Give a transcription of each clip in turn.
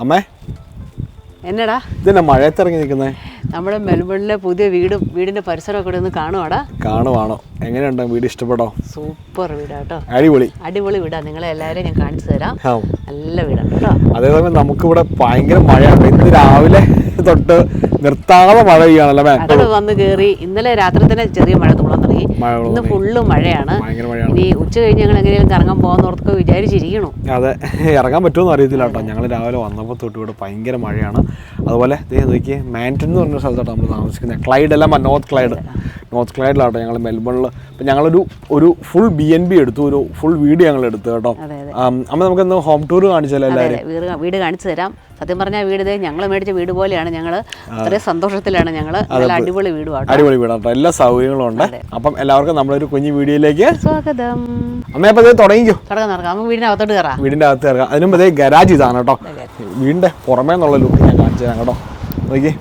അമ്മേ. എന്നടാ? ഇതെന്നെ മഴയത്തിറങ്ങി നിൽക്കുന്നേ? നമ്മുടെ മെൽബണിലെ പുതിയ വീടും വീടിന്റെ പരിസരമൊക്കെ ഇവിടെ ഒന്ന് കാണുവാടാ. കാണുവാണോ? എങ്ങനെയുണ്ട്? വീട് ഇഷ്ടപ്പെട്ടോ? സൂപ്പർ വീടാട്ടോ അടിപൊളി. അടിപൊളി വീടാ. നിങ്ങളെ എല്ലാവരെയും ഞാൻ കാണിച്ചു തരാം. ആ. നല്ല വീടാണ് കേട്ടോ. അതേസമയം നമുക്കിവിടെ ഭയങ്കര മഴയാണ് ഇന്ന് രാവിലെ തൊട്ട് നിർത്താതെ മഴ പെയ്യാണല്ലോ മേ അതോട് വന്ന് കയറി ഇന്നലെ രാത്രി തന്നെ ചെറിയ മഴ തുള്ളാൻ ഇന്ന് ഫുള്ള് മഴയാണ്. ഇനി ഉച്ച കഴിഞ്ഞ് ഞങ്ങൾ എങ്ങനെയും കറങ്ങാൻ പോകാന്നോർത്തൊക്കെ വിചാരിച്ചിരിക്കണു. അതെ ഇറങ്ങാൻ പറ്റുമെന്ന് അറിയത്തില്ല കേട്ടോ. ഞങ്ങൾ രാവിലെ വന്നപ്പോൾ തൊട്ട് ഇവിടെ ഭയങ്കര മഴയാണ്. അതുപോലെ ദേ നോക്കിയേ മാന്റൺ എന്ന് പറഞ്ഞ സ്ഥലത്താണ് നമ്മൾ താമസിക്കുന്നത്. ക്ലൈഡ് അല്ല നോർത്ത് ക്ലൈഡ് നോർത്ത് ക്ലൈഡിലാട്ടോ ഞങ്ങൾ മെൽബണിൽ ഇപ്പം ഞങ്ങളൊരു ഒരു ഫുൾ ബി എൻ ബി എടുത്തു. ഒരു ഫുൾ വീട് ഞങ്ങൾ എടുത്തു കേട്ടോ. അമ്മ നമുക്കൊന്ന് ഹോം ടൂർ കാണിച്ചാലോ എല്ലാവരും വീട് കാണിച്ചു തരാം. സത്യം പറഞ്ഞാൽ വീട് ഇതേ ഞങ്ങൾ മേടിച്ച വീട് പോലെയാണ് ഞങ്ങൾ അത്രയും സന്തോഷത്തിലാണ് ഞങ്ങൾ നല്ല അടിപൊളി വീടുമാണ് അടിപൊളി വീടാണ് എല്ലാ സൗകര്യങ്ങളും ഉണ്ട്. അപ്പം എല്ലാവർക്കും നമ്മളൊരു കുഞ്ഞു വീഡിയോയിലേക്ക് സ്വാഗതം. അമ്മ അപ്പൊ തുടങ്ങിക്കോ. തുടങ്ങാം നടക്കാം. നമുക്ക് വീടിനകത്തോട്ട് കയറാം. വീടിന്റെ അകത്ത് ഇറങ്ങാം അതിനും മുമ്പ് ഗരാജ് ഇതാണ് കേട്ടോ. വീടിന്റെ പുറമേ എന്നുള്ള ലുക്ക് ഞാൻ കാണിച്ചു തരാം കേട്ടോ. നോക്കി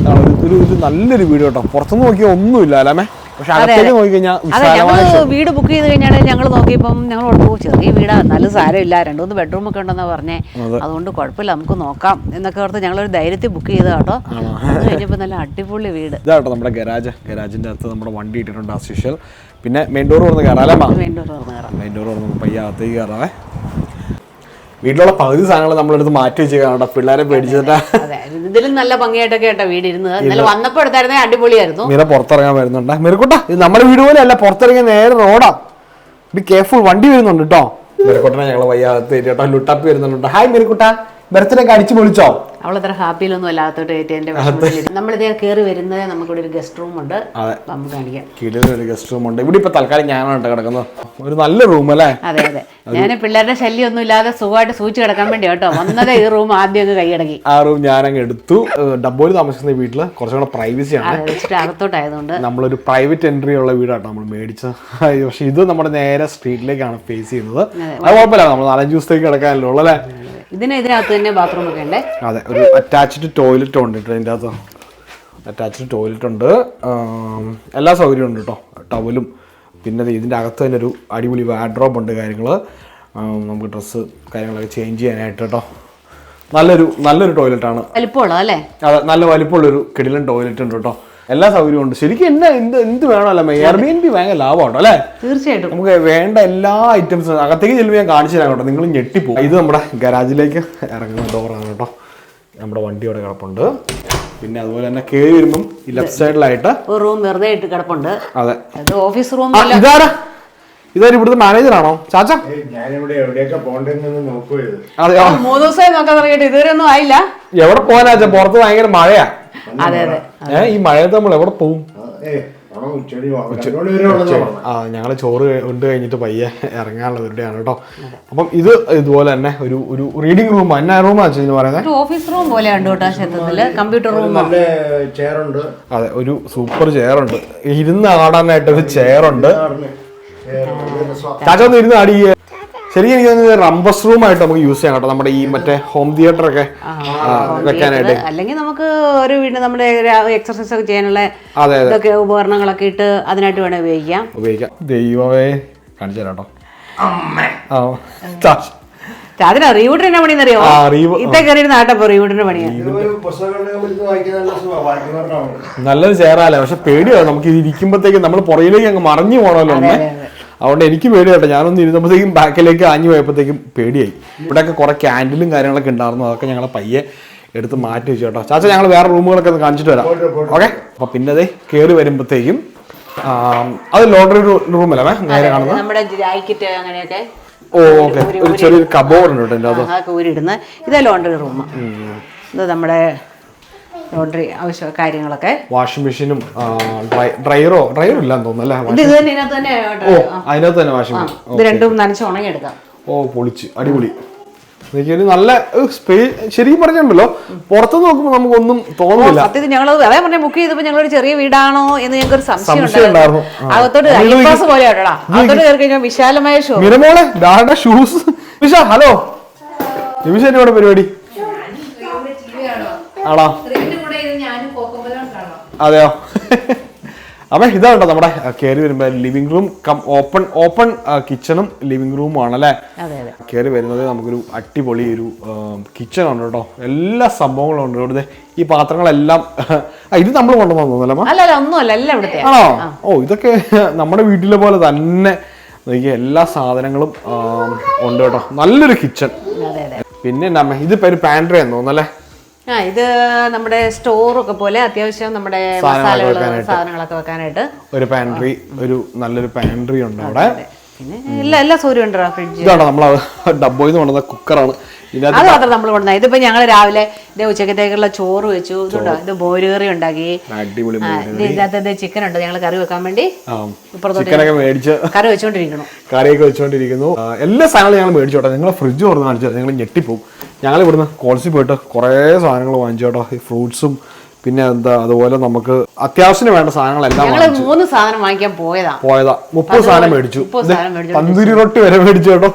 ഇതാണ് ഒരു- നല്ലൊരു വീട് കേട്ടോ. പുറത്തുനിന്ന് നോക്കിയാൽ ഒന്നുമില്ല അല്ലേ പക്ഷെ അകത്തേക്ക് നോക്കിക്കഴിഞ്ഞാൽ അതെ ഞങ്ങൾ വീട് ബുക്ക് ചെയ്ത് കഴിഞ്ഞാൽ ഞങ്ങൾ നോക്കിയപ്പം ഞങ്ങൾ ഓർത്തു ചെറിയ വീടാ നല്ല സാരമില്ല. രണ്ട് മൂന്ന് ബെഡ്റൂം ഒക്കെ ഉണ്ടെന്ന് പറഞ്ഞേ. അതുകൊണ്ട് കുഴപ്പമില്ല നമുക്ക് നോക്കാം എന്നൊക്കെ ഓർത്ത് ഞങ്ങൾ ഒരു ധൈര്യത്തിൽ ബുക്ക് ചെയ്ത കേട്ടോ. അത് കഴിഞ്ഞപ്പോൾ നല്ല അടിപൊളി വീട്. ഇതാട്ടോ നമ്മുടെ ഗരാജ്. ഗരാജിന്റെ അകത്ത് നമ്മുടെ വണ്ടി ഇട്ടിട്ടുണ്ട് ആസ് പിന്നെ മെയിൻ ഡോർ തുറന്ന് കയറാം അല്ലേ തുറന്ന് കയറാം. മെയിൻ ഡോർ തുറന്ന് അകത്തേക്ക് കയറാവേ വീട്ടിലുള്ള പകുതി സാധനങ്ങൾ നമ്മളെടുത്ത് മാറ്റി വെച്ചേക്കാണ് കേട്ടോ. പിള്ളേരെ പേടിച്ചിട്ട്. ഇതിലും നല്ല ഭംഗിയായിട്ടൊക്കെ കേട്ടോ വീട് ഇരുന്നത്. ഇന്നലെ വന്നപ്പോ എടുത്തായിരുന്നേ അടിപൊളിയായിരുന്നു. മീര പുറത്തിറങ്ങാൻ വരുന്നുണ്ട്. മെറുക്കുട്ട ഇത് നമ്മുടെ വീട് പോലെ അല്ല പുറത്തിറങ്ങിയ നേരെ റോഡാ. ബി കെയർഫുൾ വണ്ടി വരുന്നുണ്ട് കേട്ടോ മെറുക്കുട്ടനെ ഞങ്ങൾ വയ്യാത്ത കേട്ടോ ലുട്ടാപ്പി വരുന്നുണ്ട്. ഹായ് മെറുക്കുട്ട ബർത്ത്ഡേ ഒക്കെ അടിച്ചു പൊളിച്ചോ? അവളത്ര ഹാപ്പിയിലൊന്നും അല്ലാത്തോട്ട് ഏറ്റവും നമ്മൾ നമ്മളിതേ കയറി വരുന്നത് നമുക്കിവിടെ ഒരു ഗസ്റ്റ് റൂം ഉണ്ട്. നമുക്ക് കാണിക്കാം. കീഴിൽ ഒരു ഗസ്റ്റ് റൂം ഉണ്ട്. ഇവിടെ ഇപ്പൊ തൽക്കാലം ഞാനാണ് കേട്ടോ കിടക്കുന്നത്. ഒരു നല്ല റൂം അല്ലേ? അതെ അതെ. ഞാൻ പിള്ളേരുടെ ശല്യമൊന്നും ഇല്ലാതെ സുഖമായിട്ട് സൂചിച്ച് കിടക്കാൻ വേണ്ടി കേട്ടോ. വന്നത് ഈ റൂം ആദ്യം അങ്ങ് കൈയടക്കി. ആ റൂം ഞാനങ്ങ് എടുത്തു. ഡബോയിൽ താമസിക്കുന്ന വീട്ടിൽ കുറച്ചുകൂടെ പ്രൈവസി ആണ്. അകത്തോട്ടായതുകൊണ്ട്. നമ്മളൊരു പ്രൈവറ്റ് എൻട്രി ഉള്ള വീടാട്ടോ നമ്മൾ മേടിച്ചത് പക്ഷെ ഇത് നമ്മുടെ നേരെ സ്ട്രീറ്റിലേക്കാണ് ഫേസ് ചെയ്യുന്നത്. അത് കുഴപ്പമില്ല. നമ്മൾ നാലഞ്ച് ദിവസത്തേക്ക് കിടക്കാനല്ലോ ഉള്ളത് ഇതിന് ഇതിനകത്ത് തന്നെ ബാത്റൂം ഒക്കെ ഉണ്ട്. അതെ ഒരു അറ്റാച്ച്ഡ് ടോയ്ലറ്റ് ഉണ്ട് ഇതിന്റെ അകത്ത്. അറ്റാച്ച്ഡ് ടോയ്ലറ്റ് ഉണ്ട്. എല്ലാ സൗകര്യവും ഉണ്ട് കേട്ടോ. ടവലും പിന്നെ ഇതിന്റെ അകത്ത് തന്നെ ഒരു അടിപൊളി വാഡ്രോപ്പ് ഉണ്ട് കാര്യങ്ങൾ നമുക്ക് ഡ്രസ്സ് കാര്യങ്ങളൊക്കെ ചേഞ്ച് ചെയ്യാനായിട്ട് കേട്ടോ. നല്ലൊരു നല്ലൊരു ടോയ്ലറ്റാണ് ആണ്. അല്ലേ? അതെ നല്ല വലിപ്പമുള്ളൊരു കിടിലൻ ടോയ്ലറ്റ് ഉണ്ട് കേട്ടോ. എല്ലാ സൗകര്യവും ഉണ്ട്. ശരിക്കും എന്നാ എന്ത് എന്ത് വേണമല്ലോ എയർ ബി എൻ ബി ഭയങ്കര ലാഭമാണോ അല്ലേ? തീർച്ചയായിട്ടും. നമുക്ക് വേണ്ട എല്ലാ ഐറ്റംസും അകത്തേക്ക് ചെല്ലുമ്പോൾ ഞാൻ കാണിച്ചു തരാം കേട്ടോ. നിങ്ങൾ ഞെട്ടിപ്പോകും ഇത് നമ്മുടെ ഗരാജിലേക്ക് ഇറങ്ങുന്ന ഡോറാണ് കേട്ടോ. നമ്മുടെ വണ്ടി അവിടെ കിടപ്പുണ്ട്. പിന്നെ അതുപോലെ തന്നെ കേറി വരുമ്പം ഈ ലെഫ്റ്റ് സൈഡിലായിട്ട് ഒരു റൂം വെറുതെ ഇട്ട് കിടപ്പുണ്ട്. അതെ. അത് ഓഫീസ് റൂം ആ, ഇതാരാ? ഇതാരും ഇവിടുത്തെ മാനേജർ ആണോ? ചാച്ച? ഞാനിവിടെ എവിടെയൊക്കെ പോണ്ടെന്ന് നോക്കുകയത് അതെയോ മൂന്ന് ദിവസമായി നോക്കാൻ തുടങ്ങിയിട്ട്. ഇതുവരെ ഒന്നും ആയില്ല. എവിടെ പോകാനാ പുറത്ത് ഭയങ്കര മഴയാ. അതെ അതെ. ഏ ഈ മഴയത്ത് നമ്മൾ എവിടെ പോകും ഏ ആ ഞങ്ങൾ ചോറ് ഉണ്ട് കഴിഞ്ഞിട്ട് പയ്യെ ഇറങ്ങാനുള്ള പരിപാടിയാണ് കേട്ടോ. അപ്പം ഇത് ഇതുപോലെ തന്നെ ഒരു ഒരു റീഡിംഗ് റൂം അന്ന റൂം ആണെന്ന് പറയുന്നത്? ഒരു ഓഫീസ് റൂം പോലെയുണ്ട് കേട്ടോ ക്ഷേത്രത്തിൽ. കമ്പ്യൂട്ടർ റൂം നല്ല ചെയറുണ്ട് അതെ ഒരു സൂപ്പർ ചെയറുണ്ട് ഇരുന്ന് ആടാനായിട്ട് ഒരു ചെയറുണ്ട് ചാച്ച ഒന്ന് ഇരുന്ന് ആടിയേ ശരിക്കും എനിക്ക് തോന്നുന്നത് റംബസ് റൂം ആയിട്ട് നമുക്ക് യൂസ് ചെയ്യാം കേട്ടോ. നമ്മുടെ ഈ മറ്റേ ഹോം തിയേറ്റർ ഒക്കെ വെക്കാനായിട്ട്. അല്ലെങ്കിൽ നമുക്ക് ഒരു വീട് നമ്മുടെ എക്സർസൈസ് ഒക്കെ ചെയ്യാനുള്ള ഇതൊക്കെ ഉപകരണങ്ങളൊക്കെ ഇട്ട് അതിനായിട്ട് വേണേ ഉപയോഗിക്കാം. ഉപയോഗിക്കാം. ദൈവമേ കാണിച്ചു തരാം കേട്ടോ. അതിനാ റീവൂട്ടിന്റെ പണി അറിയോ ആ, കയറിയിരുന്ന ആട്ടപ്പോ റീവൂട്ടിന്റെ പണിയാ. ഇതൊരു പുസ്തകങ്ങളൊക്കെ എടുത്ത് വായിക്കാൻ നല്ല സുഖമാണ് നല്ലൊരു ചെയറല്ലേ പക്ഷെ പേടിയാണ് നമുക്ക് ഇത് ഇരിക്കുമ്പോഴത്തേക്ക് നമ്മൾ പുറയിലേക്ക് അങ്ങ് മറിഞ്ഞു പോണല്ലോ ഒന്ന്. അതുകൊണ്ട് എനിക്ക് പേടിയാട്ടോ ഞാനൊന്ന് ഇരുന്നപ്പോഴത്തേക്കും ബാക്കിലേക്ക് ആഞ്ഞു പോയപ്പോഴത്തേക്കും പേടിയായി. ഇവിടെയൊക്കെ കുറെ ക്യാൻഡിലും കാര്യങ്ങളൊക്കെ ഉണ്ടായിരുന്നു. അതൊക്കെ ഞങ്ങളെ പയ്യെ എടുത്ത് മാറ്റി വെച്ചു കേട്ടോ. ചാച്ച ഞങ്ങൾ വേറെ റൂമുകളൊക്കെ ഒന്ന് കാണിച്ചിട്ട് വരാം. ഓക്കെ? അപ്പൊ പിന്നെ അതെ കയറി വരുമ്പോഴത്തേക്കും അത് ലോട്ടറി റൂമല്ലേ നേരെ കാണുന്നത്? നമ്മുടെ ജാക്കറ്റ് അങ്ങനെയൊക്കെ. Oh okay. ഒരു ചെറിയൊരു കബോർഡ് ഉണ്ട് അത് ഊരിടുന്ന ഇതേ ലോണ്ടറി റൂം ഇത് നമ്മുടെ ലോണ്ടറി ആവശ്യ കാര്യങ്ങളൊക്കെ. വാഷിംഗ് മെഷീനും ഡ്രയറോ ഡ്രയറോ ഇല്ലാന്ന് തോന്നുന്നു അല്ലേ? ഇത് തന്നെ ഇതിനകത്ത് തന്നെ ഓ അതിനകത്ത് തന്നെ വാഷിംഗ് മെഷീൻ ഇത് രണ്ടും നനച്ച് ഉണങ്ങിയെടുക്കാം. ഓ പൊളിച്ച്. അടിപൊളി. എനിക്കൊരു നല്ല സ്പേ ശരിക്കും പറഞ്ഞിട്ടുണ്ടല്ലോ പുറത്ത് നോക്കുമ്പോൾ നമുക്കൊന്നും തോന്നുന്നില്ല. സത്യത്തിൽ ഞങ്ങൾ അതേ പറഞ്ഞ ബുക്ക് ചെയ്തപ്പോൾ ഞങ്ങൾ ഒരു ചെറിയ വീടാണോ എന്ന് ഞങ്ങൾക്ക് ഒരു സംശയം ഉണ്ടായിരുന്നു. അകത്തോട്ട് പോലെ അകത്തോട്ട് കയറി കഴിഞ്ഞാൽ വിശാലമായ ഷോ മിരമോളെ ഡാഡ ഷൂസ് നിമിഷ ഹലോ. നിമിഷ എന്നോട് പരിപാടി. ആണോ? അതെയോ? അപ്പൊ ഇതാണ് കേട്ടോ നമ്മുടെ കയറി വരുമ്പോ living room cum open open കിച്ചണും living റൂമും ആണല്ലേ? അല്ലേ കയറി വരുന്നത് നമുക്കൊരു അടിപൊളി ഒരു കിച്ചൺ ഉണ്ട് കേട്ടോ. എല്ലാ സംഭവങ്ങളും ഉണ്ട് ഇവിടുത്തെ ഈ പാത്രങ്ങളെല്ലാം ഇത് നമ്മൾ കൊണ്ടുവന്നു തോന്നുന്നല്ലേ അല്ല അല്ല ഒന്നുമല്ല ആണോ? ഓ ഇതൊക്കെ നമ്മുടെ വീട്ടിലെ പോലെ തന്നെ നോക്കിയേ എല്ലാ സാധനങ്ങളും ഉണ്ട് കേട്ടോ. നല്ലൊരു കിച്ചൺ പിന്നെ ഇത് പേര് പാൻട്രി എന്ന് തോന്നുന്നല്ലേ ആ ഇത് നമ്മുടെ സ്റ്റോറൊക്കെ പോലെ അത്യാവശ്യം നമ്മുടെ സാധനങ്ങളൊക്കെ മസാലകൾ സാധനങ്ങളൊക്കെ വെക്കാനായിട്ട്. ഒരു പാൻട്രി ഒരു നല്ലൊരു പാൻട്രി ഉണ്ട് അവിടെ. പിന്നെ എല്ലാ എല്ലാ സൗകര്യം ഉണ്ട് ഫ്രിഡ്ജ്? ഇതാണ് നമ്മൾ ഡബ്ബോയിൽ നിന്ന് കൊണ്ടുവന്ന കുക്കറാണ്. അത് മാത്രം നമ്മൾ കൊണ്ടുവന്ന. ഇതിപ്പോ ഞങ്ങൾ രാവിലെ ഇതേ ഉച്ചക്കത്തേക്കുള്ള ചോറ് വെച്ചു. ഇതുണ്ടോ ഇത് ബോരുകറി ഉണ്ടാക്കി. ഇതിനകത്ത് ചിക്കൻ ഉണ്ട്? ഞങ്ങൾ കറി വെക്കാൻ വേണ്ടി ചിക്കനൊക്കെ മേടിച്ച് കറി വെച്ചോണ്ടിരിക്കണം കറിയൊക്കെ വെച്ചുകൊണ്ടിരിക്കുന്നു എല്ലാ സാധനങ്ങളും ഞങ്ങൾ മേടിച്ചോട്ടെ നിങ്ങൾ ഫ്രിഡ്ജ് തുറന്ന് കാണിച്ചു നിങ്ങൾ ഞെട്ടിപ്പോവും. ഞങ്ങൾ ഇവിടുന്ന് കോൾസി പോയിട്ട് കുറേ സാധനങ്ങൾ വാങ്ങിച്ചു കേട്ടോ. ഈ ഫ്രൂട്ട്സും പിന്നെ എന്താ അതുപോലെ നമുക്ക് അത്യാവശ്യത്തിന് വേണ്ട സാധനങ്ങളെല്ലാം മൂന്ന് സാധനം വാങ്ങിക്കാൻ പോയതാ. പോയതാ. മുപ്പത് സാധനം മേടിച്ചു. തന്തൂരി റൊട്ടി വരെ മേടിച്ചു കേട്ടോ.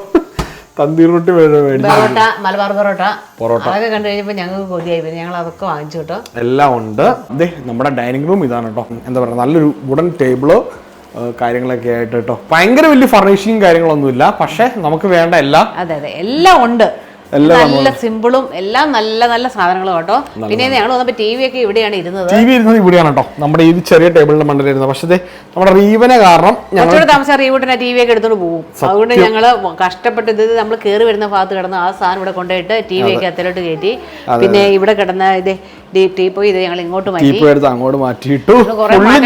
തന്തൂരി റൊട്ടി വരെ മേടിച്ചു. പൊറോട്ട മലബാർ പൊറോട്ട. പൊറോട്ട. അതൊക്കെ കണ്ടു കഴിഞ്ഞപ്പോ ഞങ്ങൾക്ക് കൊതിയായി. പിന്നെ ഞങ്ങൾ അതൊക്കെ വാങ്ങിച്ചു കേട്ടോ. എല്ലാം ഉണ്ട്. അതെ നമ്മുടെ ഡൈനിങ് റൂം ഇതാണ് കേട്ടോ. എന്താ പറയുക നല്ലൊരു വുഡൻ ടേബിൾ കാര്യങ്ങളൊക്കെ ആയിട്ട് കേട്ടോ. ഭയങ്കര വലിയ ഫർണിഷിങ് കാര്യങ്ങളൊന്നുമില്ല. പക്ഷെ നമുക്ക് വേണ്ട എല്ലാം. അതെ അതെ. എല്ലാം ഉണ്ട്. നല്ല സിമ്പിളും എല്ലാം നല്ല നല്ല സാധനങ്ങളും കേട്ടോ. പിന്നെ ഞങ്ങൾ വന്നപ്പോ ടി വി ഒക്കെ ഇവിടെയാണ് ഇരുന്നത്. ടി വി ഇരുന്നത് ഇവിടെയാണ് കേട്ടോ. നമ്മുടെ ഈ ചെറിയ ടേബിളിന്റെ മണ്ടലിരുന്നത്. പക്ഷേ ദേ, നമ്മുടെ റീവനെ കാരണം ഞങ്ങൾ കുറച്ചുകൂടെ താമസം റീവൂട്ടിനെ ടി വി ഒക്കെ എടുത്തോണ്ട് പോകും അതുകൊണ്ട് ഞങ്ങൾ കഷ്ടപ്പെട്ട് ഇത് നമ്മൾ കയറി വരുന്ന ഭാഗത്ത് കിടന്ന് ആ സാധനം ഇവിടെ കൊണ്ടുപോയിട്ട് ടി വി ഒക്കെ അത്തിലോട്ട് കയറ്റി. പിന്നെ ഇവിടെ കിടന്ന ഇത് ടീപ്പോയി ഇത് ഞങ്ങൾ ഇങ്ങോട്ട് മാറ്റി. ടീപ്പോ എടുത്ത് അങ്ങോട്ട് മാറ്റിയിട്ടു.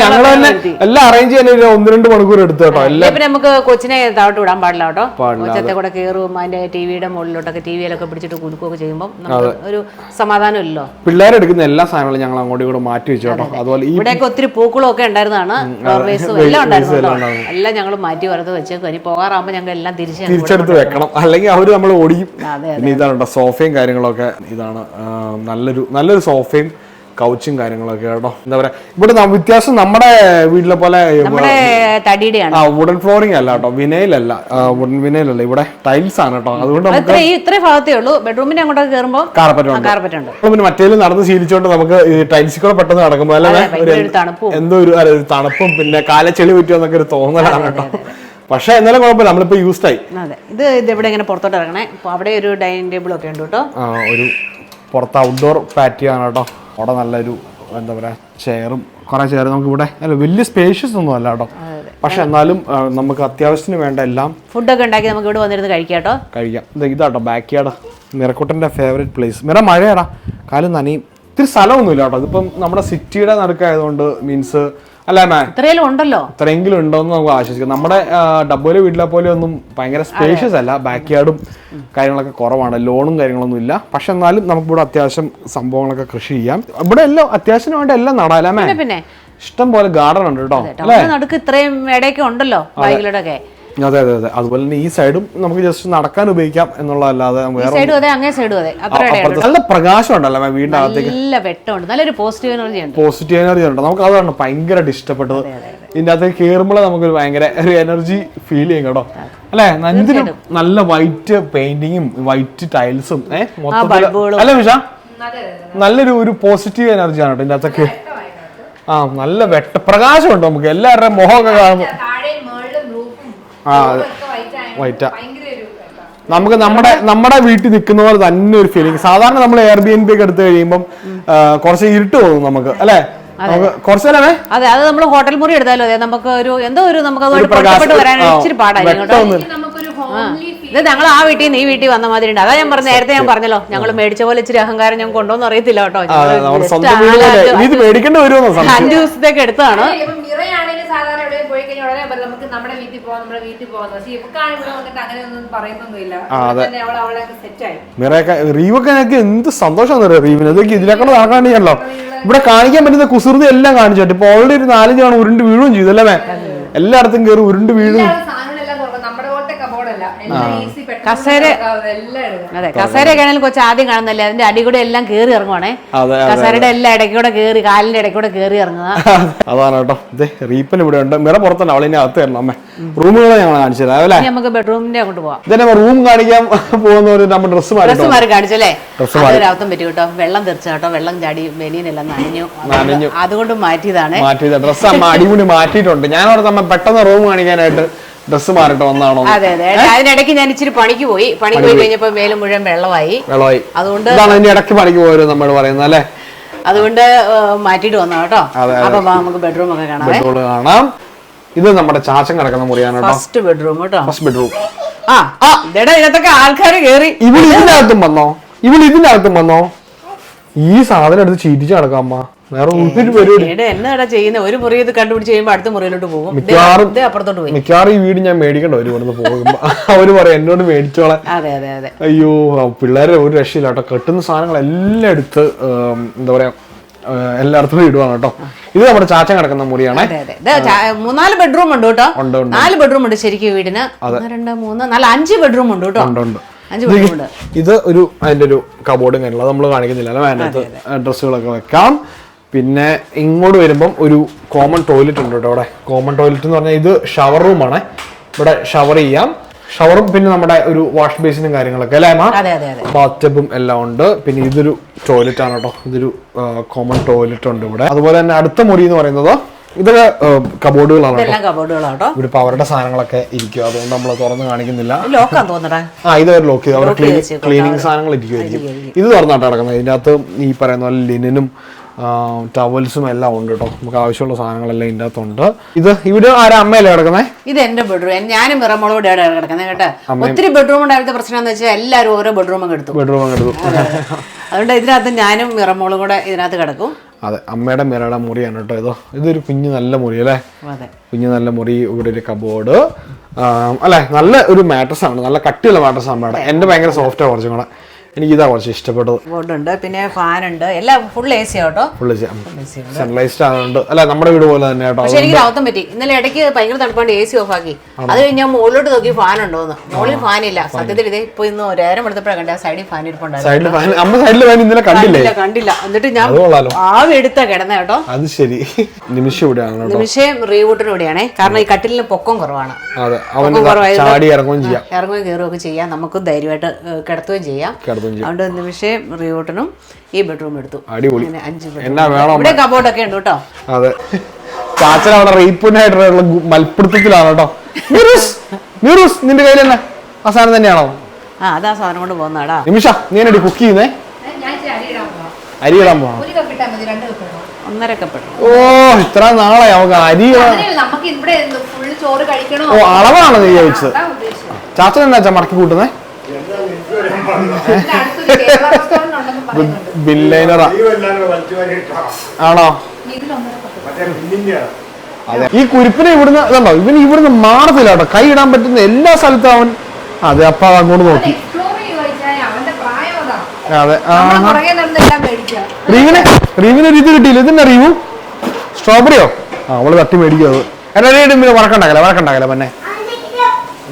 ഞങ്ങൾ തന്നെ എല്ലാം അറേഞ്ച് ചെയ്യാൻ ഒരു ഒന്ന് രണ്ട് മണിക്കൂർ എടുത്തു കേട്ടോ എല്ലാം നമുക്ക് കൊച്ചിനെ താഴോട്ട് വിടാൻ പാടില്ല കേട്ടോ. കൊച്ചത്തെ കൂടെ കയറും അതിന്റെ ടിവിയുടെ മുകളിലോട്ടൊക്കെ ടിവിയിലൊക്കെ പിടിച്ചിട്ട് കുലുക്കുകയൊക്കെ ചെയ്യുമ്പോൾ ഒരു സമാധാനം ഇല്ലല്ലോ. പിള്ളേരെടുക്കുന്ന എല്ലാ സാധനങ്ങളും ഞങ്ങൾ അങ്ങോട്ടും ഇങ്ങോട്ടും മാറ്റി വെച്ചു കേട്ടോ. അതുപോലെ ഇവിടെയൊക്കെ ഒത്തിരി പൂക്കളും ഒക്കെ ഉണ്ടായിരുന്നതാണ് എല്ലാം ഉണ്ടായിരുന്നു എല്ലാം ഞങ്ങൾ മാറ്റി വറുത്ത് വെച്ചേക്കും ഇനി പോകാറാകുമ്പോൾ ഞങ്ങൾ എല്ലാം തിരിച്ച് തിരിച്ചെടുത്ത് വെക്കണം. അല്ലെങ്കിൽ അവർ നമ്മൾ ഓടിക്കും ഇതാണ് സോഫയും കാര്യങ്ങളൊക്കെ ഇതാണ് നല്ലൊരു നല്ലൊരു നല്ലൊരു സോഫയും കൗച്ചും കാര്യങ്ങളൊക്കെ കേട്ടോ എന്താ പറയാ ഇവിടെ വ്യത്യാസം നമ്മുടെ വീട്ടിലെ പോലെ ആ വുഡൻ ഫ്ലോറിംഗ് അല്ല കേട്ടോ വിനയിലല്ല വുഡൻ വിനയിലല്ല ഇവിടെ ടൈൽസ് ആണ് കേട്ടോ. അതുകൊണ്ട് അത് നമുക്ക് ഇത്രേ ഭാഗത്തേ ഉള്ളൂ. ബെഡ്റൂമിന്റെ അങ്ങോട്ടൊക്കെ കയറുമ്പോൾ കാർപ്പറ്റ് ഉണ്ട്. പിന്നെ മറ്റേലും നടന്ന് ശീലിച്ചോണ്ട് നമുക്ക് ഈ ടൈൽസിൽ കൂടെ പെട്ടെന്ന് നടക്കുമ്പോൾ അല്ലെ. എന്തോ ഒരു തണുപ്പും പിന്നെ കാല ചെളി പറ്റുമോ എന്നൊക്കെ ഒരു തോന്നലാണ് കേട്ടോ. പക്ഷെ എന്നാലും കുഴപ്പമില്ല നമ്മളിപ്പോ യൂസ്ഡ് ആയി. അതെ. ഇത് ഇത് ഇവിടെ ഇങ്ങനെ പുറത്തോട്ട് ഇറങ്ങണേ? അവിടെ ഒരു ഡൈനിങ് ടേബിൾ ഒക്കെ ഉണ്ട് കേട്ടോ. ആ, ഒരു പുറത്ത് ഔട്ട്ഡോർ പാറ്റിയോ ആണ് കേട്ടോ. അവിടെ നല്ലൊരു എന്താ പറയാ ചെയറും കുറെ ചെയർ നമുക്ക് ഇവിടെ അല്ല വലിയ സ്പേഷ്യസ് ഒന്നും അല്ല കേട്ടോ. പക്ഷെ എന്നാലും നമുക്ക് അത്യാവശ്യത്തിന് വേണ്ട എല്ലാം ഫുഡൊക്കെ ഉണ്ടാക്കി നമുക്ക് ഇവിടെ വന്നിരുന്ന് കഴിക്കാം കേട്ടോ. കഴിക്കാം. ഇതാ ഇതാട്ടോ ബാക്ക് യാർഡ് മിറക്കുട്ടന്റെ ഫേവറേറ്റ് പ്ലേസ് മിറ മഴയാടാ. കാലം നനയും. ഇത്തിരി സ്ഥലമൊന്നുമില്ല കേട്ടോ. ഇതിപ്പം നമ്മുടെ സിറ്റിയുടെ നടുക്കായതുകൊണ്ട് മീൻസ് അല്ല മാ? ഇത്രയെല്ലാം ഉണ്ടല്ലോ. ഇത്രയെങ്കിലും ഉണ്ടോന്ന് നമുക്ക് ആശ്വസിക്കാം. നമ്മുടെ ഡബ്ബോലെ വീട്ടിലെ പോലെ ഒന്നും ഭയങ്കര സ്പേഷ്യസ് അല്ല. ബാക്ക് യാർഡും കാര്യങ്ങളൊക്കെ കുറവാണ്. ലോണും കാര്യങ്ങളൊന്നും ഇല്ല. പക്ഷെ എന്നാലും നമുക്ക് ഇവിടെ അത്യാവശ്യം സംഭവങ്ങളൊക്കെ കൃഷി ചെയ്യാം. ഇവിടെ എല്ലാം അത്യാവശ്യത്തിന് വേണ്ട എല്ലാം നടാലേ പിന്നെ ഇഷ്ടം പോലെ ഗാർഡൻ ഉണ്ട് കേട്ടോ. നടുക്ക് ഇത്രയും ഇടയൊക്കെ ഉണ്ടല്ലോ ബൈക്കിലൂടെ അതെ അതെ അതെ. അതുപോലെ തന്നെ ഈ സൈഡും നമുക്ക് ജസ്റ്റ് നടക്കാൻ ഉപയോഗിക്കാം എന്നുള്ളതല്ലാതെ വേറെ സൈഡും അതെ അങ്ങേ സൈഡും അതെ. അപ്പുറത്തെ- അപ്പുറത്ത് നല്ല പ്രകാശം ഉണ്ടല്ലോ മേ വീടിന്റെ അകത്തേക്ക്. നല്ല വെട്ടമുണ്ട്. നല്ലൊരു പോസിറ്റീവ് എനർജി ഉണ്ട്. പോസിറ്റീവ് എനർജി ഉണ്ട്. നമുക്ക് അതാണ് ഭയങ്കരമായിട്ട് ഇഷ്ടപ്പെട്ടത്. ഇതിന്റെ അകത്തേക്ക് കയറുമ്പോൾ നമുക്കൊരു ഭയങ്കര ഒരു എനർജി ഫീൽ ചെയ്യും കേട്ടോ. അല്ലെ? നന്ദിനും നല്ല വൈറ്റ് പെയിന്റിങ്ങും വൈറ്റ് ടൈൽസും ഏഹ് മൊത്തത്തിൽ. അല്ല വിഷ നല്ലൊരു ഒരു പോസിറ്റീവ് എനർജിയാണ് കേട്ടോ ഇതിന്റെ അകത്തേക്ക്. ആ നല്ല വെട്ട. പ്രകാശമുണ്ട് നമുക്ക്. എല്ലാവരുടെയും മുഖമൊക്കെ കാണുമ്പോൾ. ആ വൈറ്റാ. നമുക്ക് നമ്മുടെ നമ്മുടെ വീട്ടിൽ നിൽക്കുന്ന പോലെ തന്നെ ഒരു ഫീലിംഗ് സാധാരണ നമ്മൾ എയർ ബി എൻ പി ഒക്കെ എടുത്തു കഴിയുമ്പോൾ കുറച്ച് ഇരുട്ട് തോന്നും നമുക്ക് അല്ലെ? കുറച്ചേ നേരമേ അതെ അത് നമ്മൾ ഹോട്ടൽ മുറി എടുത്താലും? അതെ നമുക്ക് ഒരു എന്തോ ഒരു നമുക്ക് അതുമായിട്ട് വരാൻ ഇച്ചിരി പാടായിരിക്കും ഇത് ഞങ്ങൾ ആ വീട്ടിൽ നീ ഈ വീട്ടിൽ വന്ന മാതിരി ഉണ്ട്. അതാ ഞാൻ പറഞ്ഞ നേരത്തെ ഞാൻ പറഞ്ഞല്ലോ ഞങ്ങൾ മേടിച്ച പോലെ ഇച്ചിരി അഹങ്കാരം ഞങ്ങൾ കൊണ്ടോന്ന് അറിയത്തില്ല കേട്ടോ. അഞ്ചു ദിവസത്തേക്ക് റീവൊക്കെ എനിക്ക് എന്ത് സന്തോഷം റീവിന്? ഇതിലേക്കൂടെ ഇവിടെ കാണിക്കാൻ പറ്റുന്ന കുസൃതി എല്ലാം കാണിച്ചിട്ട് ഇപ്പൊ ഓൾറെഡി ഒരു നാലഞ്ച് തവണ ഉരുണ്ട് വീഴുകയും ചെയ്തു അല്ലേ എല്ലായിടത്തും കയറി ഉരുണ്ട് വീഴും ഇയാൾ സാധനങ്ങളെല്ലാം തുറക്കും നമ്മുടെ പോലത്തെ കബോർഡല്ല എല്ലാം easy, പെട്ടെന്ന് കസേര-. അതെ കസേരയൊക്കെ ആണെങ്കിലും കൊച്ചു ആദ്യം കാണുന്നില്ല? അതിന്റെ അടി കൂടെ എല്ലാം കേറി ഇറങ്ങുവാണേ. കസേരയുടെ എല്ലാം ഇടയ്ക്കൂടെ കേറി കാലിന്റെ ഇടയ്ക്കൂടെ കേറി ഇറങ്ങുക അതാണ് കേട്ടോ. ഇതേ റീപ്പൻ ഇവിടെ ഉണ്ട്. മിറ പുറത്തല്ല അവളിനെ അകത്ത് തരണം അമ്മേ റൂമുകൾ ഞങ്ങൾ കാണിച്ചു തരാം അല്ലേ നമുക്ക് ബെഡ്റൂമിന്റെ അങ്ങോട്ട് പോവാം. ഇതന്നെ റൂം കാണിക്കാൻ പോകുന്നവര് നമ്മൾ ഡ്രസ്സ് ഡ്രസ് മാറി മാറി കാണിച്ചല്ലേ ഡ്രസ്സ് മാറി. അർത്ഥം പറ്റി കേട്ടോ. വെള്ളം തെറിച്ചു കേട്ടോ. വെള്ളം ചാടി ബനിയനെല്ലാം നനഞ്ഞു. നനഞ്ഞു. അതുകൊണ്ട് മാറ്റിയതാണ്. മാറ്റിയത്. ഡ്രസ്സ് അമ്മ അടിപൊളി മാറ്റിയിട്ടുണ്ട്. ഞാൻ അവിടെ അമ്മ പെട്ടെന്ന് റൂം കാണിക്കാനായിട്ട് ഡ്രസ്സ് മാറിട്ട് വന്നാണോ അതെ അതെ. അതിനിടയ്ക്ക് ഞാൻ ഇച്ചിരി പണിക്ക് പോയി. പണിക്ക് പോയി കഴിഞ്ഞപ്പോ മേലെ മുഴുവൻ വെള്ളമായി. വെള്ളമായി. അതുകൊണ്ട് ഇടയ്ക്ക് പണിക്ക് പോയത് നമ്മൾ പറയുന്നത് അല്ലേ? അതുകൊണ്ട് മാറ്റിട്ട് വന്നോ കേട്ടോ. അപ്പൊ നമുക്ക് ബെഡ്റൂം ഒക്കെ കാണാം. ബെഡ്റൂം കാണാം. ഇത് നമ്മുടെ ചാച്ചൻ കിടക്കുന്ന മുറിയാണ് ഫസ്റ്റ് ബെഡ്റൂം കേട്ടോ. ഫസ്റ്റ് ബെഡ്റൂം ആ ആ ഇതിനകത്തൊക്കെ ആൾക്കാർ കേറി. ഇവൾ ഇതിനകത്തും വന്നോ? ഇവൾ ഇതിനകത്തും വന്നോ? ഈ സാധനം എടുത്ത് ചീറ്റിച്ച് നടക്കാം അമ്മ. വേറെ ഒരു പരിപാടി. എടാ എന്നടാ ചെയ്യുന്ന? ഒരു മുറി ഇത് കണ്ടുപിടിച്ച് കഴിയുമ്പോ അടുത്ത മുറിയിലോട്ട് പോകും. മിക്കവാറും- അപ്പുറത്തോട്ട് പോയി. മിക്കവാറും ഈ വീട് ഞാൻ മേടിക്കണ്ട ഒരു ഇവിടുന്ന് പോകുമ്പോ. അവർ പറയാം എന്നോട് മേടിച്ചോളെ അതെ അതെ അതെ. അയ്യോ പിള്ളേരെ ഒരു രക്ഷയില്ല കേട്ടോ. കെട്ടുന്ന സാധനങ്ങളെല്ലാം എടുത്ത് ഉം, എന്താ പറയാ എല്ലായിടത്തും ഇടുവാണ് കേട്ടോ. ഇത് നമ്മുടെ ചാച്ച കിടക്കുന്ന മുറിയാണ്. മൂന്നാൽ ബെഡ്റൂം ഉണ്ട് കേട്ടോ. നാല് ബെഡ്റൂം ഉണ്ട് ശരിക്കും വീടിന്. ഒന്ന് രണ്ട് മൂന്ന് നാല് അഞ്ച് ബെഡ്റൂം ഉണ്ട് കേട്ടോ. ഇത് ഒരു അതിന്റെ ഒരു കബോർഡും കാര്യങ്ങളും നമ്മൾ കാണിക്കുന്നില്ല അതിനകത്ത് ഡ്രസ്സുകളൊക്കെ വെക്കാം. പിന്നെ ഇങ്ങോട്ട് വരുമ്പം ഒരു കോമൺ ടോയ്ലറ്റ് ഉണ്ട് കേട്ടോ അവിടെ. കോമൺ ടോയ്ലറ്റ് എന്ന് പറഞ്ഞാൽ ഇത് ഷവർ റൂമാണ് ഇവിടെ ഷവർ ചെയ്യാം. ഷവറും പിന്നെ നമ്മുടെ ഒരു വാഷ് ബേസിനും കാര്യങ്ങളൊക്കെ അല്ലേ ബാത്ടബും എല്ലാം ഉണ്ട്. പിന്നെ ഇതൊരു ടോയ്ലറ്റ് ആണ് കേട്ടോ. ഇതൊരു കോമൺ ടോയ്ലറ്റ് ഉണ്ട് ഇവിടെ. അതുപോലെ തന്നെ അടുത്ത മുറി എന്ന് പറയുന്നത് ഇതൊക്കെ കബോർഡുകളാണ് ഇവിടെ ഇപ്പൊ അവരുടെ സാധനങ്ങളൊക്കെ ഇരിക്കും. അതുകൊണ്ട് നമ്മൾ തുറന്ന് കാണിക്കുന്നില്ല. ആ ഇത് ഒരു ലോക്ക് ചെയ്ത്. അവരുടെ ക്ലീനിങ് സാധനങ്ങൾ ഇരിക്കുമായിരിക്കും ഇത് തുറന്നാട്ട് കിടക്കുന്നത്. ഇതിനകത്ത് ഈ പറയുന്ന പോലെ ലിനനും ടവൽസും എല്ലാം ഉണ്ട് കേട്ടോ നമുക്ക് ആവശ്യമുള്ള സാധനങ്ങളെല്ലാം ഇതിന്റെ അകത്തുണ്ട്. ഇത് ഇവിടെ ആരാ അമ്മയല്ലേ കിടക്കുന്നത് ഇത് എന്റെ ബെഡ്റൂം ഞാനും മിറമോളോടെ കിടക്കുന്നത് കേട്ടോ. ഒത്തിരി ബെഡ്റൂം ഉണ്ടായിരുന്ന പ്രശ്നം എന്ന് വെച്ചാൽ എല്ലാവരും ഓരോ ബെഡ്റൂം എടുത്തു. ബെഡ്റൂം എടുത്തു. അതുകൊണ്ട് ഇതിനകത്ത് ഞാനും മിറമോളും കൂടെ ഇതിനകത്ത് കിടക്കും. അതെ അമ്മയുടെ മിറയുടെ മുറിയാണ് കേട്ടോ ഇതോ. ഇതൊരു കുഞ്ഞു നല്ല മുറി അല്ലേ? കുഞ്ഞു നല്ല മുറി ഇവിടെ ഒരു കബോർഡ് അല്ലെ? നല്ല ഒരു മാട്രസ് ആണ്. നല്ല കട്ടിയുള്ള മാട്രസ് ആണ് അമ്മയുടെ എന്റെ ഭയങ്കര സോഫ്റ്റാണ് കുറച്ചും കൂടെ. എനിക്ക് ഇതാ കുറച്ച് ഇഷ്ടപ്പെട്ടത്. ബോർഡുണ്ട് പിന്നെ ഫാൻ ഉണ്ട് എല്ലാം ഫുൾ എ സി കേട്ടോ? സി സെൻട്രലൈസ്ഡ് ആയതുകൊണ്ട്. അല്ല നമ്മുടെ വീട് പോലെ തന്നെ കേട്ടോ. പക്ഷെ എനിക്ക് രാവത്തം പറ്റി. ഇന്നലെ ഇടയ്ക്ക് ഭയങ്കര തണുപ്പാണ്ട് എ സി ഓഫ് ആക്കി അത് കഴിഞ്ഞ് ഞാൻ മുകളിലോട്ട് നോക്കി ഫാൻ ഉണ്ടോന്ന് മുകളിൽ ഫാൻ ഇല്ല സത്യത്തിൽ ഇതേ ഇപ്പൊ ഇന്ന് ഒരേരം എടുത്തപ്പോഴാണ് കണ്ടത് സൈഡിൽ ഫാൻ സൈഡിൽ ഫാൻ അമ്മ സൈഡിൽ ഫാൻ ഇന്നലെ കണ്ടില്ലേ? എന്നിട്ട് ഞാൻ ആവി എടുത്ത കിടന്ന കേട്ടോ. അത് ശരി. നിമിഷം ഇവിടെയാണ് നിമിഷം റീവൂട്ടിലൂടെയാണ്. കാരണം ഈ കട്ടിലിന് പൊക്കം കുറവാണ്. അതെ. അവൻ ചാടി ഇറങ്ങുകയും ചെയ്യാം. ഇറങ്ങുകയും കയറുകയും ഒക്കെ ചെയ്യാം. നമുക്ക് ധൈര്യമായിട്ട് കിടത്തുകയും ചെയ്യാം. അതുകൊണ്ട് നിമിഷം റിയോട്ടനും ഈ ബെഡ്റൂം എടുത്തു. അടിപൊളി. അഞ്ച് ഇവിടെ കബോർഡൊക്കെ ഉണ്ട് കേട്ടോ. അതെ. ചാച്ചൻ അവിടെ റീപ്പിനായിട്ടുള്ള മൽപ്പിടുത്തത്തിലാണ് കേട്ടോ. മീറൂസ് നിന്റെ കയ്യിൽ തന്നെ. ആ സാധനം തന്നെയാണോ? ആ അതാ സാധനം കൊണ്ട് പോകുന്നതാടാ നിമിഷ നീ എന്നെ കുക്ക് ചെയ്യുന്നേ? അരി ഇടാൻ പോകണം ഒരു കപ്പ് ഇട്ടാൽ രണ്ട് കപ്പ് ഇടണം. ഒന്നര കപ്പ് ഓ ഇത്ര നാളെ നമുക്ക് അരി അങ്ങനെയല്ല നമുക്ക് ഇവിടെ ഫുള്ള് ചോറ് കഴിക്കണോ? ഓ അളവാണ് നീ ചോദിച്ചത്? ചാച്ചൻ എന്നാ മടക്കി കൂട്ടുന്നേ? ബില്ലൈനറാ. ആണോ. അതെ ഈ കുരിപ്പിനെ ഇവിടുന്ന് ഇതുണ്ടോ ഇവന് ഇവിടുന്ന് മാറത്തില്ല കേട്ടോ. കൈ ഇടാൻ പറ്റുന്ന എല്ലാ സ്ഥലത്തും അവൻ അതെ അപ്പ അങ്ങോട്ട് നോക്കി. അതെ. റീവിന് റീവിന് ഒരു ഇത് കിട്ടിയില്ല? ഇതെന്നാ റീവു? സ്ട്രോബെറിയോ ആ അവൾ തട്ടി മേടിക്കും അത്. എന്നെ പിന്നെ വറക്കണ്ടാകല വറക്കണ്ടാകല പിന്നെ.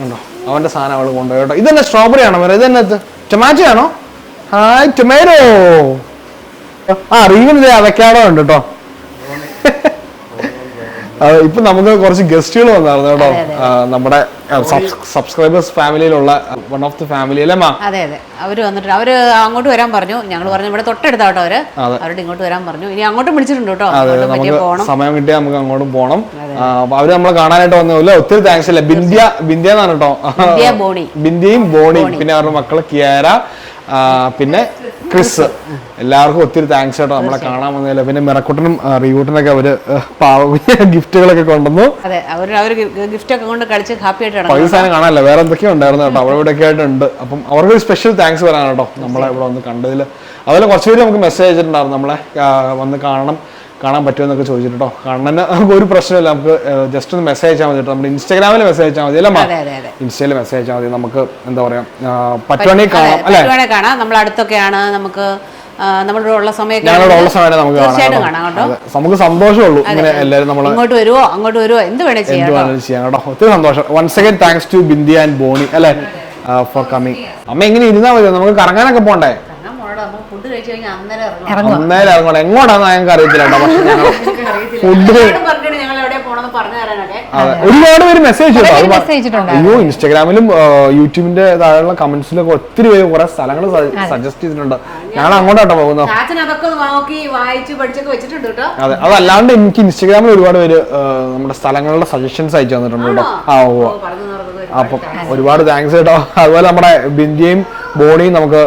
ഉണ്ടോ അവന്റെ സാധനം അവൾ കൊണ്ടുപോയി കേട്ടോ. ഇതന്നെ സ്ട്രോബെറി ആണോ വേറെ ഇതെന്നെ ടൊമാറ്റോ ആണോ ഹായ് ടൊമാറ്റോ. ആ റീവിന് ഇതേ അവക്കാടോ ഉണ്ട് കേട്ടോ ഇപ്പൊ നമുക്ക് കുറച്ച് ഗസ്റ്റുകൾ വന്നായിരുന്നു കേട്ടോ. നമ്മുടെ സബ്സ്ക്രൈബേഴ്സ് ഫാമിലിയിലുള്ള വൺ ഓഫ് ദി ഫാമിലി അല്ലേ മാ? അതെ അതെ. അവർ വന്നിട്ട് അവർ അങ്ങോട്ട് വരാൻ പറഞ്ഞു. ഞങ്ങൾ പറഞ്ഞു ഇവിടെ തൊട്ടടുത്താ കേട്ടോ അവർ. അവരോട് ഇങ്ങോട്ട് വരാൻ പറഞ്ഞു. ഇനി അങ്ങോട്ടും വിളിച്ചിട്ടുണ്ട് കേട്ടോ. സമയം കിട്ടിയാൽ നമുക്ക് അങ്ങോട്ടും പോകണം അവർ നമ്മളെ കാണാനായിട്ട് വന്നില്ല ഒത്തിരി താങ്ക്സ് അല്ലേ? ബിന്ധ്യ ബിന്ധ്യ എന്നാണ് കേട്ടോ. ബിന്ദ്യയും ബോണി. ബോണിയും. പിന്നെ അവരുടെ മക്കൾ കിയാര പിന്നെ ക്രിസ്. എല്ലാവർക്കും ഒത്തിരി താങ്ക്സ് കേട്ടോ. നമ്മളെ കാണാൻ വന്നതില്ല പിന്നെ മിറക്കുട്ടനും റീവൂട്ടിനൊക്കെ അവർ പാവ ഗിഫ്റ്റുകളൊക്കെ കൊണ്ടുവന്നു. അതെ അവർ കൊണ്ട് കളിച്ച് ഹാപ്പി ആയിട്ട് പകുതി സാധനം കാണാനല്ല വേറെ എന്തൊക്കെയോ ഉണ്ടായിരുന്നു കേട്ടോ. അവിടെ ഇവിടെയൊക്കെ ആയിട്ടുണ്ട്. അപ്പം അവർക്ക് ഒരു സ്പെഷ്യൽ താങ്ക്സ് പറയാൻ കേട്ടോ. നമ്മളെ ഇവിടെ വന്ന് കണ്ടതിൽ. അതുപോലെ കുറച്ച് പേര് നമുക്ക് മെസ്സേജ് അയച്ചിട്ടുണ്ടായിരുന്നു നമ്മളെ വന്ന് കാണണം. കാണാൻ പറ്റുമെന്നൊക്കെ ചോദിച്ചിട്ട് കേട്ടോ കാണാൻ നമുക്ക് ഒരു പ്രശ്നമില്ല. നമുക്ക് ജസ്റ്റ് ഒന്ന് മെസ്സേജ് അയച്ചാൽ മതി കേട്ടോ. നമ്മുടെ ഇൻസ്റ്റാഗ്രാമിൽ മെസ്സേജ് അയച്ചാൽ മതി അല്ലേ ഇൻസ്റ്റയിൽ മെസ്സേജ് അയച്ചാൽ മതി. നമുക്ക് എന്താ പറയാ പറ്റുവാണെങ്കിൽ കാണാം അല്ലേ? കാണാം. നമ്മൾ അടുത്തൊക്കെയാണ്. നമുക്ക് ആ, ഉള്ള ഞങ്ങളുടെ ഉള്ള സമയത്ത് നമുക്ക് നമുക്ക് സന്തോഷമുള്ളൂ ഇങ്ങനെ എല്ലാവരും നമ്മൾ ഇങ്ങോട്ട് വരുവോ? അങ്ങോട്ട് വരുവോ? എന്ത് വേണേ ചെയ്യാം എന്ത് കേട്ടോ ചെയ്യാം കേട്ടോ. ഒത്തിരി സന്തോഷം. Once again thanks to Bindi and Boney അല്ലേ? ഫോർ കമ്മിങ് അമ്മ എങ്ങനെ ഇരുന്നാ മതി നമുക്ക് കറങ്ങാനൊക്കെ പോണ്ടേ? ഫുഡ് കഴിച്ചു കഴിഞ്ഞാൽ അന്നേരം ഇറങ്ങണം. ഇറങ്ങുക അന്നേരം ഇറങ്ങണം. എങ്ങോട്ടാന്ന് ഞങ്ങൾക്ക് അറിയത്തില്ല കേട്ടോ. പക്ഷെ ഞങ്ങൾ ഫുഡ് പറഞ്ഞിട്ട് ഞങ്ങൾ എവിടെ പോണെന്ന് പറഞ്ഞു തരാനൊക്കെ. അതെ. ഒരുപാട് പേര് മെസ്സേജ്. അയ്യോ ഇൻസ്റ്റാഗ്രാമിലും യൂട്യൂബിന്റെ താഴെയുള്ള കമന്റ്സിലൊക്കെ ഒത്തിരി പേര് കുറെ സ്ഥലങ്ങൾ സജസ്റ്റ് ചെയ്തിട്ടുണ്ട്. ഞങ്ങൾ അങ്ങോട്ടാട്ടോ പോകുന്നത്. ചാച്ചൻ അതൊക്കെ ഒന്ന് നോക്കി വായിച്ച് പഠിച്ചൊക്കെ വെച്ചിട്ടുണ്ട് കേട്ടോ. അതെ. അതല്ലാണ്ട് എനിക്ക് ഇൻസ്റ്റാഗ്രാമിൽ ഒരുപാട് പേര് നമ്മുടെ സ്ഥലങ്ങളുടെ സജഷൻസ് അയച്ചു തന്നിട്ടുണ്ട് കേട്ടോ. ആ ഓ അപ്പം ഒരുപാട് താങ്ക്സ് കേട്ടോ. അതുപോലെ നമ്മുടെ ബിന്ദിയും ബോണിയും നമുക്ക്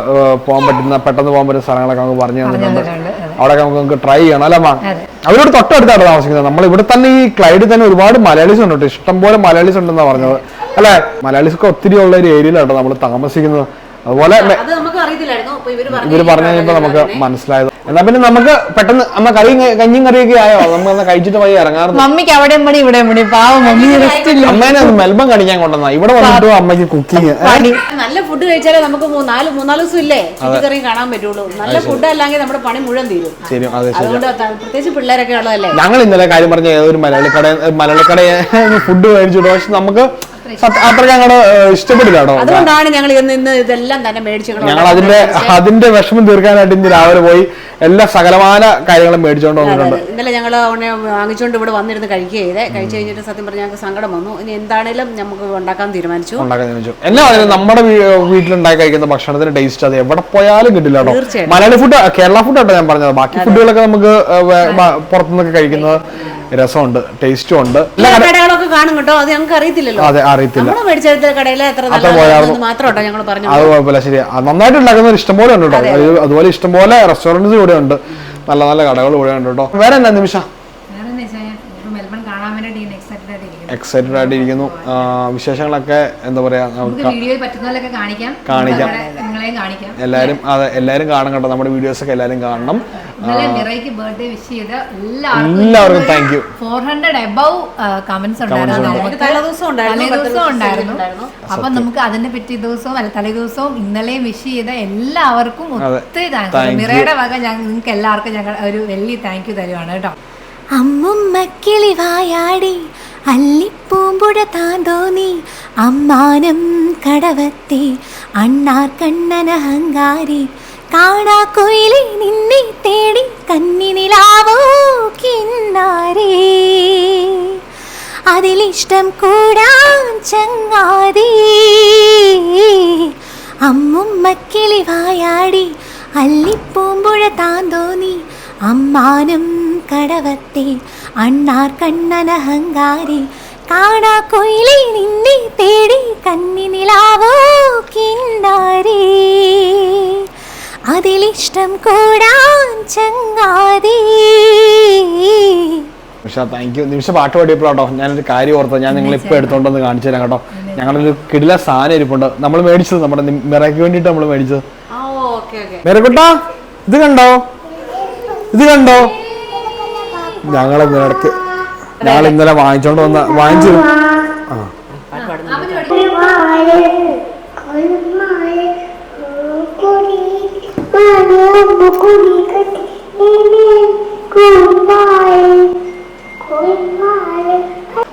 പോകാൻ പറ്റുന്ന പെട്ടെന്ന് പോകാൻ പറ്റുന്ന സ്ഥലങ്ങളൊക്കെ നമുക്ക് പറഞ്ഞു തന്നിട്ടുണ്ട്. അവിടെയൊക്കെ നമുക്ക് നമുക്ക് ട്രൈ ചെയ്യണം അല്ല മാ. അവരോട് തൊട്ടടുത്താണ് താമസിക്കുന്നത്. നമ്മൾ ഇവിടെ തന്നെ ഈ ക്ലൈഡിൽ തന്നെ ഒരുപാട് മലയാളീസ് ഉണ്ട് കേട്ടോ ഇഷ്ടംപോലെ മലയാളീസ് ഉണ്ടെന്നാണ് പറഞ്ഞത്. അല്ലെ? മലയാളീസ് ഒക്കെ ഒത്തിരി ഉള്ള ഒരു ഏരിയയിലാണ് കേട്ടോ നമ്മൾ താമസിക്കുന്നത്. അതുപോലെ ഇവർ പറഞ്ഞു കഴിഞ്ഞപ്പോ നമുക്ക് മനസ്സിലായത്. എന്നാ പിന്നെ നമുക്ക് പെട്ടെന്ന് അമ്മ കറി കഞ്ഞിയും കറിയൊക്കെ ആയോ? നമ്മൾ കഴിച്ചിട്ട് പോയി ഇറങ്ങാറുണ്ട്? മമ്മിക്ക് പാവം മമ്മി ഇല്ല. അമ്മേനെ ഒന്ന് മെൽബൺ കടിക്കാൻ കൊണ്ടുവന്നാ. ഇവിടെ വന്നിട്ട് അമ്മയ്ക്ക് കുക്കിങ് നല്ല ഫുഡ് കഴിച്ചാലേ നമുക്ക് മൂന്നാൽ നാല് മൂന്നാൽ ദിവസം ഇല്ലേ? കറിയും കാണാൻ പറ്റുള്ളൂ. നല്ല ഫുഡ് അല്ലെങ്കിൽ നമ്മുടെ പണി മുഴുവൻ തീരും. ശരി അതെ ശരി അതുകൊണ്ട് ത- പ്രത്യേകിച്ച് പിള്ളേരൊക്കെ ഉള്ളതല്ലേ? ഞങ്ങൾ ഇന്നലെ കാര്യം പറഞ്ഞ ഏതൊരു മലയാളി കട മലയാളി കട ഫുഡ് കഴിച്ചു പക്ഷെ നമുക്ക് സത്യ- അത്രയ്ക്ക് ഇഷ്ടപ്പെടില്ല കേട്ടോ. അതുകൊണ്ടാണ് ഞങ്ങൾ ഇന്ന് ഇതെല്ലാം തന്നെ മേടിച്ചു ഞങ്ങൾ അതിന്റെ അതിന്റെ വിഷമം തീർക്കാനായിട്ട് ഇന്ന് രാവിലെ പോയി എല്ലാ സകലമായ കാര്യങ്ങളും മേടിച്ചോണ്ട് വന്നിട്ടുണ്ട്. ഇന്നലെ ഞങ്ങൾ ഉടനെ വാങ്ങിച്ചുകൊണ്ട് ഇവിടെ വന്നിരുന്ന് കഴിക്കുക ചെയ്തേ. കഴിച്ചു കഴിഞ്ഞിട്ട് സത്യം പറഞ്ഞാൽ ഞങ്ങൾക്ക് സങ്കടം വന്നു. ഇനി എന്താണേലും നമുക്ക് ഉണ്ടാക്കാൻ തീരുമാനിച്ചു. ഉണ്ടാക്കാൻ തീരുമാനിച്ചു. എന്നാ നമ്മുടെ വീട്ടിലുണ്ടാക്കി കഴിക്കുന്ന ഭക്ഷണത്തിന്റെ ടേസ്റ്റ് അത് എവിടെ പോയാലും കിട്ടില്ല കേട്ടോ. മലയാളി ഫുഡ് കേരള ഫുഡ് ആട്ടോ ഞാൻ പറഞ്ഞത്. ബാക്കി ഫുഡുകളൊക്കെ നമുക്ക് പുറത്തുനിന്നൊക്കെ കഴിക്കുന്നത്. രസമുണ്ട് ടേസ്റ്റും ഉണ്ട് കടകളൊക്കെ കാണും കേട്ടോ അത് ഞങ്ങൾക്ക് അറിയത്തില്ലല്ലോ. അതെ അറിയത്തില്ല. മേടിച്ചെടുത്ത എത്ര ഞങ്ങൾ പറഞ്ഞു അത് കുഴപ്പമില്ല ശരി നന്നായിട്ട് ഉണ്ടാക്കുന്നവർ ഇഷ്ടംപോലെ ഉണ്ട് കേട്ടോ. അതുപോലെ ഇഷ്ടംപോലെ റെസ്റ്റോറന്റ്സ് ഇവിടെ ഉണ്ട്. നല്ല നല്ല കടകൾ ഇവിടെ ഉണ്ട് കേട്ടോ. വേറെ എന്താ നിമിഷ വേറെന്ന് വെച്ചാൽ ഇപ്പൊ മെൽബൺ കാണാൻ വേണ്ടിയിട്ട് ഇങ്ങനെ എക്സൈറ്റഡ് ആയിട്ട് ഇരിക്കുന്നു എക്സൈറ്റഡ് ആയിട്ട് ഇരിക്കുന്നു ആ, വിശേഷങ്ങളൊക്കെ എന്താ പറയാ കാണിക്കാം. എല്ലാരും അതെ എല്ലാരും കാണണം കേട്ടോ. നമ്മുടെ വീഡിയോസ് ഒക്കെ എല്ലാരും കാണണം. എല്ലാവർക്കും thank you for hundred above comments ഉണ്ടായിരുന്നു. അപ്പൊ നമുക്ക് അതിന്റെ പിറ്റേ ദിവസവും അല്ല തലേ ദിവസവും ഇന്നലെയും വിഷ് ചെയ്ത എല്ലാവർക്കും ഒത്തിരി Thank താങ്ക്സ് you. മിറയുടെ വക നിങ്ങൾക്ക് എല്ലാവർക്കും ഞങ്ങൾ ഒരു വലിയ താങ്ക് യു തരുവാണ് കേട്ടോ. അമ്മുമ്മക്കിളി വായാടി അല്ലിപ്പൂമ്പുഴ താന്തോന്നി അമ്മാനം കടവത്തി അണ്ണാർ കണ്ണനഹങ്കാരി കാണാ കൊയിലി നിന്നെ തേടി കന്നിനിലാവോ കിന്നാരേ? അതിലിഷ്ടം കൂടാൻ ചങ്ങാതി. അമ്മുമ്മക്കിളി വായാടി അല്ലിപ്പൂമ്പുഴ താന്തോന്നി അമ്മാനും കടവത്തെ അണ്ണാർ കണ്ണനഹങ്കാരി കാണാ കൊയിലി നിന്നെ തേടി കന്നിനിലാവോ കിണ്ടാരി അതിലിഷ്ടം കൂടാൻ ചങ്ങാതി. നിമിഷ താങ്ക് യു നിമിഷ പാട്ട് പാടിയപ്പോഴാട്ടോ ഞാനൊരു കാര്യം ഓർത്തത്. ഞാൻ നിങ്ങൾ ഇപ്പൊ എടുത്തോണ്ടൊന്ന് കാണിച്ചു തരാം കേട്ടോ. ഞങ്ങളൊരു കിടില സാധനം ഇരിപ്പുണ്ട്. നമ്മൾ മേടിച്ചത് നമ്മുടെ മിറയ്ക്ക് വേണ്ടിയിട്ട് നമ്മൾ മേടിച്ചത്. മിറക്കുട്ടാ ഇത് കണ്ടോ? ഇത് കണ്ടോ? ഞങ്ങളെ മിറക്ക് ഞങ്ങൾ ഇന്നലെ വാങ്ങിച്ചോണ്ട് വന്ന വാങ്ങിച്ചു. ആ.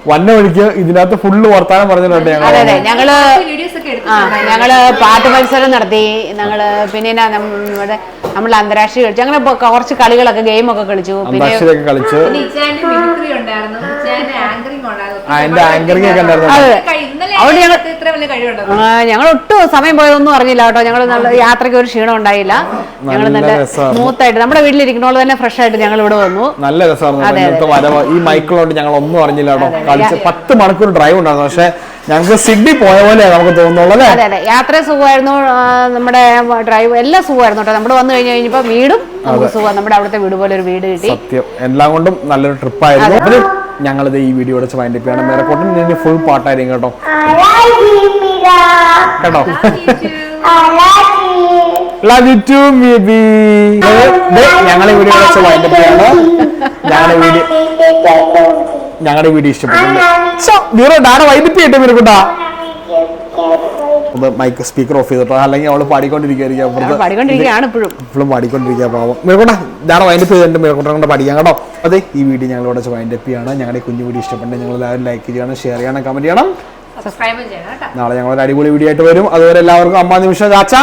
വന്ന വഴിക്ക് ഇതിനകത്ത് ഫുള്ള് വർത്താനം പറഞ്ഞിട്ടുണ്ട് ഞങ്ങൾ അതെ അതെ ഞങ്ങൾ വീഡിയോസ് ഒക്കെ ആ ഞങ്ങൾ പാട്ട് മത്സരം നടത്തി. ഞങ്ങൾ പിന്നെ എന്നാ നമ്മുടെ നമ്മൾ അന്താരാഷ്ട്രീയ കളിച്ചു. അങ്ങനെ കുറച്ച് കളികളൊക്കെ ഗെയിമൊക്കെ കളിച്ചു. പിന്നെ അന്താക്ഷരിയൊക്കെ കളിച്ച്. ആ, എന്റെ ഒക്കെ ഉണ്ടായിരുന്നു. അതെ. ഞങ്ങൾ- ഞങ്ങൾ ഒട്ടും സമയം പോയതൊന്നും അറിഞ്ഞില്ല കേട്ടോ. ഞങ്ങൾ നല്ല യാത്രയ്ക്ക് ഒരു ക്ഷീണം ഉണ്ടായില്ല. ഞങ്ങൾ നല്ല നല്ല രസമായിരുന്നു. സ്മൂത്ത് നമ്മുടെ വീട്ടിലിരിക്കണോളൂ തന്നെ ഫ്രഷ് ആയിട്ട് ഞങ്ങൾ ഇവിടെ വന്നു. നല്ല രസമാണ് അതെ, ഇന്നത്തെ വരവ് ഈ മൈക്കിളോണ്ട് ഞങ്ങൾ ഒന്നും അറിഞ്ഞില്ല കേട്ടോ. കളിച്ച് പത്ത് മണിക്കൂർ ഡ്രൈവ് ഉണ്ടായിരുന്നു. പക്ഷെ ഞങ്ങൾക്ക് സിഡ്നി പോയ പോലെയാണ് നമുക്ക് തോന്നുന്നുള്ളത് അല്ലേ? അതെ അതെ. യാത്ര സുഖമായിരുന്നു. നമ്മുടെ ഡ്രൈവ് എല്ലാം സുഖമായിരുന്നു കേട്ടോ. നമ്മൾ വന്നു കഴിഞ്ഞ് കഴിഞ്ഞപ്പോ വീടും നമുക്ക് സുഖം. നമ്മുടെ അവിടുത്തെ വീട് പോലെ ഒരു വീട് കിട്ടി. സത്യം. എല്ലാം കൊണ്ടും നല്ലൊരു ട്രിപ്പായിരുന്നു അപ്പൊ ഞങ്ങളിത് ഈ വീഡിയോ അടിച്ച് വൈൻഡ് അപ്പ് ചെയ്യണം. മേരക്കോട്ടൻ ഇതിന് ഫുൾ പാട്ടായിരിക്കും കേട്ടോ. കേട്ടോ? ലവ് യു ടു ബേബി ഞങ്ങളെ വീഡിയോ വെച്ച് വൈൻഡപ്പ് ചെയ്യണം. ഞങ്ങളുടെ വീഡിയോ ഞങ്ങളുടെ വീഡിയോ ഇഷ്ടപ്പെട്ടു വീറോ ഡാഡ വൈദ്യുതി മേരക്കോട്ടാ വീരക്കുട്ടാ മൈക്ക് സ്പീക്കർ ഓഫ് ചെയ്തിട്ടോ? അല്ലെങ്കിൽ അവൾ പാടിക്കൊണ്ടിരിക്കുകയായിരിക്കും ഇപ്പോഴും. പാടിക്കൊണ്ടിരിക്കുക പാവം. മേൽക്കോട്ടെ ഞാൻ വൈൻഡപ്പ് ചെയ്തിട്ട് മേൽക്കോട്ടെ കൊണ്ട് പഠിക്കാം കേട്ടോ. അതെ ഈ വീഡിയോ ഞങ്ങൾ ഇവിടെ വൈൻഡപ്പ് ചെയ്യാണ്. ഞങ്ങളുടെ കുഞ്ഞു വീഡിയോ ഇഷ്ടപ്പെട്ടെങ്കിൽ നിങ്ങൾ എല്ലാവരും ലൈക്ക് ചെയ്യണം ഷെയർ ചെയ്യണം കമന്റ് ചെയ്യണം. സബ്സ്ക്രൈബും ചെയ്യണം കേട്ടോ. നാളെ ഞങ്ങളൊരു അടിപൊളി വീഡിയോ ആയിട്ട് വരും. അതുവരെ എല്ലാവർക്കും അമ്മ നിമിഷം ചാച്ചാ.